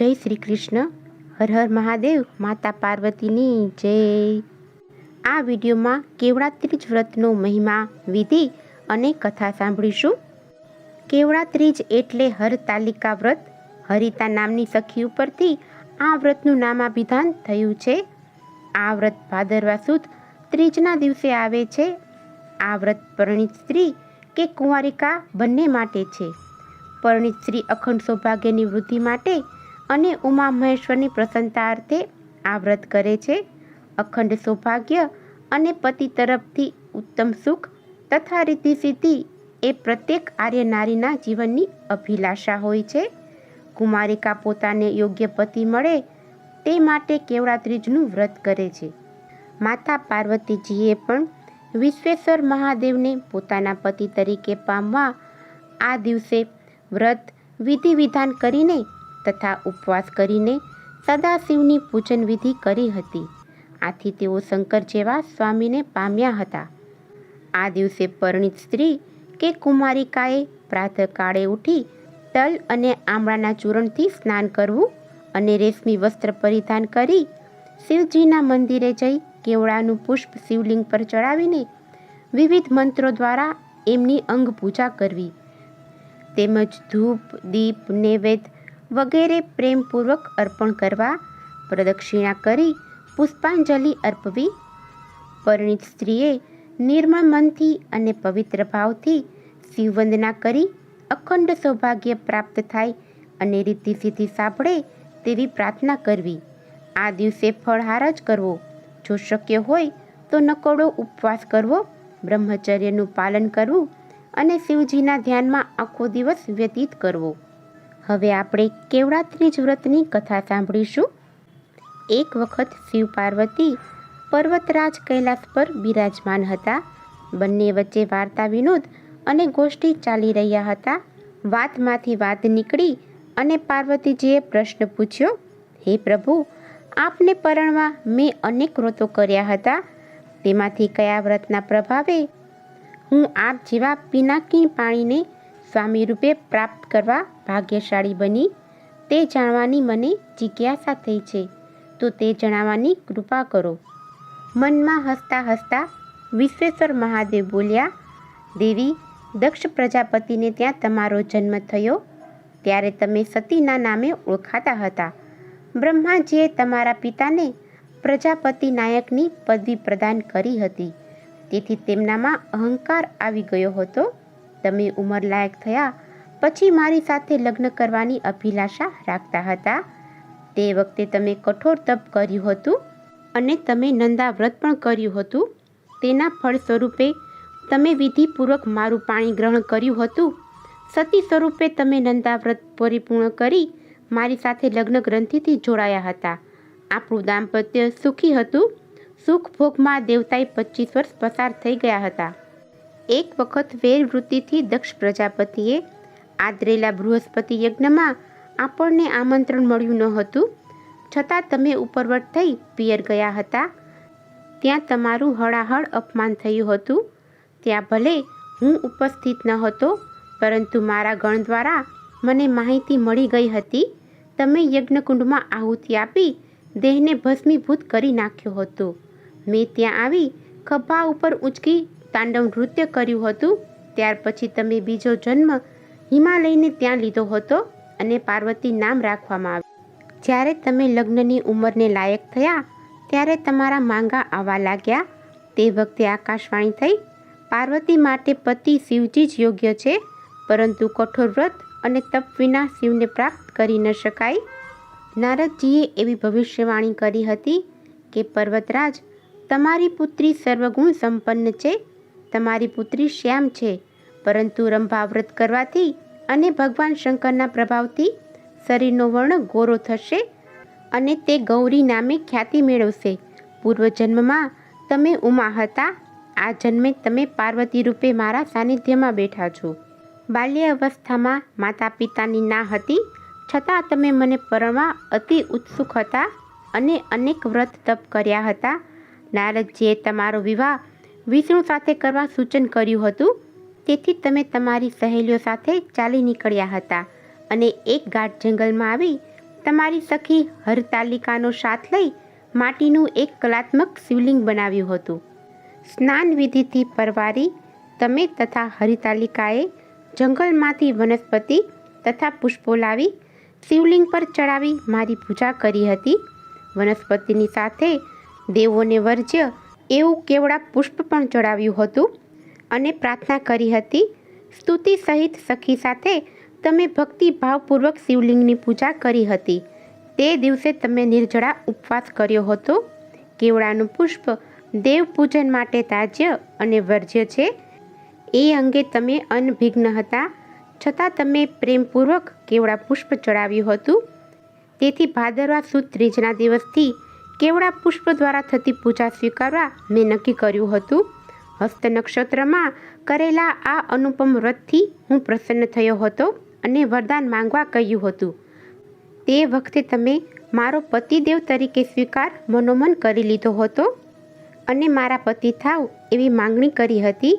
જય શ્રી કૃષ્ણ. હર હર મહાદેવ, માતા પાર્વતીની જય. આ વિડીયોમાં કેવડા વ્રતનો મહિમા, વિધિ અને કથા સાંભળીશું. કેવડા ત્રીજ એટલે હરતાલિકા વ્રત. હરિતા નામની સખી ઉપરથી આ વ્રતનું નામાભિધાન થયું છે. આ વ્રત ભાદરવા સુદ ત્રીજના દિવસે આવે છે. આ વ્રત પરણિત સ્ત્રી કે કુંવારિકા બંને માટે છે. પરણિત સ્ત્રી અખંડ સૌભાગ્યની વૃદ્ધિ માટે અને ઉમા મહેશ્વરની પ્રસન્નતા અર્થે આ વ્રત કરે છે. અખંડ સૌભાગ્ય અને પતિ તરફથી ઉત્તમ સુખ તથા રીતિ સિદ્ધિ એ પ્રત્યેક આર્ય નારીના જીવનની અભિલાષા હોય છે. કુમારિકા પોતાને યોગ્ય પતિ મળે તે માટે કેવડા ત્રીજનું વ્રત કરે છે. માતા પાર્વતીજીએ પણ વિશ્વેશ્વર મહાદેવને પોતાના પતિ તરીકે પામવા આ દિવસે વ્રત વિધિ વિધાન કરીને તથા ઉપવાસ કરીને સદાશિવની પૂજન વિધિ કરી હતી. આથી તેઓ શંકર જેવા સ્વામીને પામ્યા હતા. આ દિવસે પરણિત સ્ત્રી કે કુમારિકાએ પ્રાતઃકાળે ઉઠી તલ અને આમળાના ચૂરણથી સ્નાન કરવું અને રેશમી વસ્ત્ર પરિધાન કરી શિવજીના મંદિરે જઈ કેવડાનું પુષ્પ શિવલિંગ પર ચડાવીને વિવિધ મંત્રો દ્વારા એમની અંગ પૂજા કરવી. તેમજ ધૂપ, દીપ, નૈવેદ્ય વગેરે પ્રેમપૂર્વક અર્પણ કરવા, પ્રદક્ષિણા કરી, પુષ્પાંજલિ અર્પવી. પરિણીત સ્ત્રીએ નિર્મળ મનથી અને પવિત્ર ભાવથી શિવવંદના કરી અખંડ સૌભાગ્ય પ્રાપ્ત થાય અને રીતિ સિદ્ધિ સાંભળે તેવી પ્રાર્થના કરવી. આ દિવસે ફળહાર જ કરવો. જો શક્ય હોય તો નકોડો ઉપવાસ કરવો, બ્રહ્મચર્યનું પાલન કરવું અને શિવજીના ધ્યાનમાં આખો દિવસ વ્યતીત કરવો. હવે આપણે કેવડા ત્રીજ વ્રતની કથા સાંભળીશું. એક વખત શિવ પાર્વતી પર્વતરાજ કૈલાસ પર બિરાજમાન હતા. બંને વચ્ચે વાર્તા વિનોદ અને ગોષ્ઠી ચાલી રહ્યા હતા. વાતમાંથી વાત નીકળી અને પાર્વતીજીએ પ્રશ્ન પૂછ્યો, હે પ્રભુ, આપને પરણવા મેં અનેક વ્રતો કર્યા હતા. તેમાંથી કયા વ્રતના પ્રભાવે હું આપ જેવા પિનાકી પાણીને સ્વામી રૂપે પ્રાપ્ત કરવા ભાગ્યશાળી બની, તે જાણવાની મને જિજ્ઞાસા થઈ છે. તો તે જણાવવાની કૃપા કરો. મનમાં હસતા હસતા વિશ્વેશ્વર મહાદેવ બોલ્યા, દેવી, દક્ષ પ્રજાપતિને ત્યાં તમારો જન્મ થયો? ત્યારે તમે સતીના નામે ઓળખાતા હતા. બ્રહ્માજીએ તમારા પિતાને પ્રજાપતિ નાયકની પદવી પ્રદાન કરી હતી. તેથી તેમનામાં અહંકાર આવી ગયો હતો. તમે ઉંમર લાયક થયા પછી મારી સાથે લગ્ન કરવાની અભિલાષા રાખતા હતા. તે વખતે તમે કઠોર તપ કર્યું હતું અને તમે નંદા વ્રત પણ કર્યું હતું. તેના ફળ સ્વરૂપે તમે વિધિપૂર્વક મારું પાણી ગ્રહણ કર્યું હતું. સતી સ્વરૂપે તમે નંદા વ્રત પરિપૂર્ણ કરી મારી સાથે લગ્ન ગ્રંથિથી જોડાયા હતા. આપણું દાંપત્ય સુખી હતું. સુખ ભોગમાં દેવતાએ પચીસ વર્ષ પસાર થઈ ગયા હતા. એક વખત વેરવૃત્તિથી દક્ષ પ્રજાપતિએ આદરેલા બૃહસ્પતિ યજ્ઞમાં આપણને આમંત્રણ મળ્યું ન હતું. છતાં તમે ઉપરવટ થઈ પિયર ગયા હતા. ત્યાં તમારું હળાહળ અપમાન થયું હતું. ત્યાં ભલે હું ઉપસ્થિત ન હતો, પરંતુ મારા ગણ દ્વારા મને માહિતી મળી ગઈ હતી. તમે યજ્ઞકુંડમાં આહુતિ આપી દેહને ભસ્મીભૂત કરી નાખ્યો હતો. મેં ત્યાં આવી ખભા ઉપર ઉંચકી તાંડવ નૃત્ય કર્યું હતું. ત્યાર પછી તમે બીજો જન્મ હિમાલયને ત્યાં લીધો હતો અને પાર્વતી નામ રાખવામાં આવ્યું. જ્યારે તમે લગ્નની ઉંમરને લાયક થયા, ત્યારે તમારા માંગા આવવા લાગ્યા. તે વખતે આકાશવાણી થઈ, પાર્વતી માટે પતિ શિવજી જ યોગ્ય છે, પરંતુ કઠોર વ્રત અને તપ વિના શિવને પ્રાપ્ત કરી ન શકાય. નારદજીએ એવી ભવિષ્યવાણી કરી હતી કે, પર્વતરાજ, તમારી પુત્રી સર્વગુણ સંપન્ન છે. તમારી પુત્રી શ્યામ છે. પરંતુ રંભા વ્રત કરવાથી અને ભગવાન શંકરના પ્રભાવથી શરીરનો વર્ણ ગોરો થશે અને તે ગૌરી નામે ખ્યાતિ મેળવશે. પૂર્વજન્મમાં તમે ઉમા હતા. આ જન્મે તમે પાર્વતી રૂપે મારા સાનિધ્યમાં બેઠા છો. બાલ્ય અવસ્થામાં માતા પિતાની ના હતી. છતાં તમે મને પરણવા અતિ ઉત્સુક હતા અને અનેક વ્રત તપ કર્યા હતા. નારદજીએ તમારો વિવાહ વિષ્ણુ સાથે કરવા સૂચન કર્યું હતું. તેથી તમે તમારી સહેલીઓ સાથે ચાલી નીકળ્યા હતા અને એક ગાઢ જંગલમાં આવી તમારી સખી હરતાલિકાનો સાથ લઈ માટીનું એક કલાત્મક શિવલિંગ બનાવ્યું હતું. સ્નાન વિધિથી પરવારી તમે તથા હરિતાલિકાએ જંગલમાંથી વનસ્પતિ તથા પુષ્પો લાવી શિવલિંગ પર ચડાવી મારી પૂજા કરી હતી. વનસ્પતિની સાથે દેવોને વર્જ્ય એવું કેવડા પુષ્પ પણ ચડાવ્યું હતું. અને પ્રાર્થના કરી હતી. સ્તુતિ સહિત સખી સાથે તમે ભક્તિભાવપૂર્વક શિવલિંગની પૂજા કરી હતી. તે દિવસે તમે નિર્જળા ઉપવાસ કર્યો હતો. કેવડાનું પુષ્પ દેવ પૂજન માટે તાજ્ય અને વર્જ્ય છે. એ અંગે તમે અનભિજ્ઞ હતા. છતાં તમે પ્રેમપૂર્વક કેવડા પુષ્પ ચડાવ્યું હતું. તેથી ભાદરવા સુદ ત્રીજના દિવસથી કેવડા પુષ્પ દ્વારા થતી પૂજા સ્વીકારવા મેં નક્કી કર્યું હતું. હસ્ત નક્ષત્રમાં કરેલા આ અનુપમ વ્રતથી હું પ્રસન્ન થયો હતો અને વરદાન માંગવા કહ્યું હતું. તે વખતે તમે મારો પતિદેવ તરીકે સ્વીકાર મનોમન કરી લીધો હતો અને મારા પતિ થાવ એવી માંગણી કરી હતી.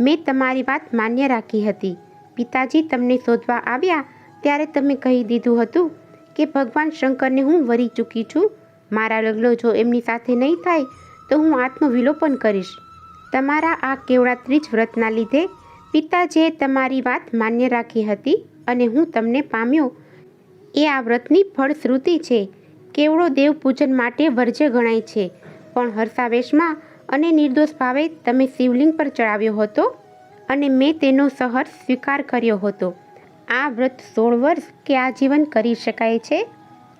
મેં તમારી વાત માન્ય રાખી હતી. પિતાજી તમને શોધવા આવ્યા ત્યારે તમે કહી દીધું હતું કે ભગવાન શંકરને હું વરી ચૂકી છું. મારા લગ્નો જો એમની સાથે નહીં થાય તો હું આત્મવિલોપન કરીશ. તમારા આ કેવડા ત્રીજ વ્રતના લીધે પિતાજીએ તમારી વાત માન્ય રાખી હતી અને હું તમને પામ્યો. એ આ વ્રતની ફળશ્રુતિ છે. કેવડો દેવ પૂજન માટે વર્જ્ય ગણાય છે. પણ હર્ષાવેશમાં અને નિર્દોષ ભાવે તમે શિવલિંગ પર ચડાવ્યો હતો અને મેં તેનો સહર્ષ સ્વીકાર કર્યો હતો. આ વ્રત સોળ વર્ષ કે આજીવન કરી શકાય છે?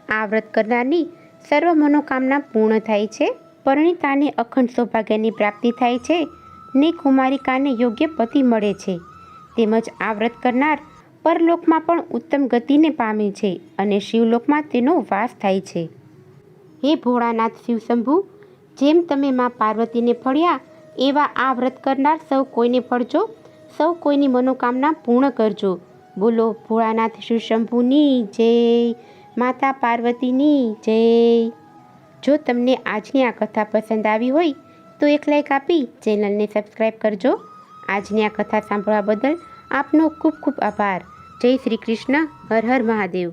આ વ્રત કરનારની સર્વ મનોકામના પૂર્ણ થાય છે. પરિણીતાને અખંડ સૌભાગ્યની પ્રાપ્તિ થાય છે, ને કુમારિકાને યોગ્ય પતિ મળે છે. તેમજ આ વ્રત કરનાર પરલોકમાં પણ ઉત્તમ ગતિને પામે છે અને શિવલોકમાં તેનો વાસ થાય છે. હે ભોળાનાથ શિવશંભુ, જેમ તમે મા પાર્વતીને ફળ્યા, એવા આ વ્રત કરનાર સૌ કોઈને ફળજો, સૌ કોઈની મનોકામના પૂર્ણ કરજો. બોલો ભોળાનાથ શિવશંભુની જય, માતા પાર્વતીની જય. જો તમને આજની આ કથા પસંદ આવી હોય, તો એક લાઈક આપી ચેનલને સબસ્ક્રાઈબ કરજો. આજની આ કથા સાંભળવા બદલ આપનો ખૂબ ખૂબ આભાર. જય શ્રી કૃષ્ણ. હર હર મહાદેવ.